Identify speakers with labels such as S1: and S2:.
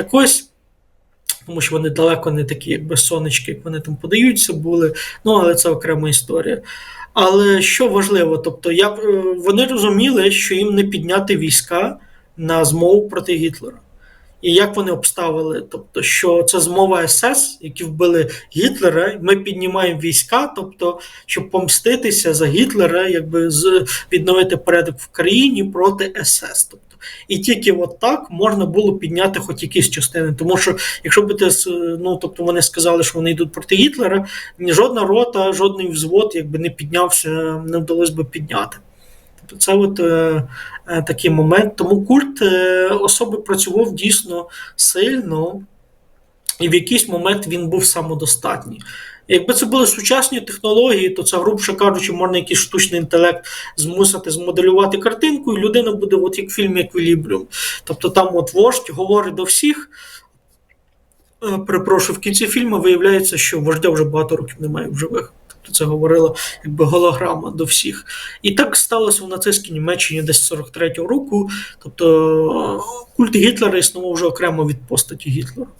S1: Так ось, тому що вони далеко не такі, якби сонечки, як вони там подаються, були. Ну, але це окрема історія. Але що важливо, тобто я, е, вони розуміли, що їм не підняти війська на змову проти Гітлера. І як вони обставили? Тобто, що це змова СС, які вбили Гітлера, ми піднімаємо війська, тобто, щоб помститися за Гітлера, якби з відновити порядок в країні проти СС. Тобто, і тільки от так можна було підняти хоч якісь частини. Тому що, якщо би ти ну, тобто вони сказали, що вони йдуть проти Гітлера, ні жодна рота, жодний взвод якби не піднявся, не вдалося би підняти. Тобто це от е, е, такий момент. Тому культ е, особи працював дійсно сильно, і в якийсь момент він був самодостатній. Якби це були сучасні технології, то це, грубше кажучи, можна якийсь штучний інтелект змусити змоделювати картинку, і людина буде, от як в фільмі Еквілібріум. Тобто там от вождь говорить до всіх. Е, Перепрошую, в кінці фільму виявляється, що вождя вже багато років немає в живих. Тобто це говорила якби голограма до всіх. І так сталося в нацистській Німеччині десь 43-го року. Тобто е, культ Гітлера існував вже окремо від постаті Гітлера.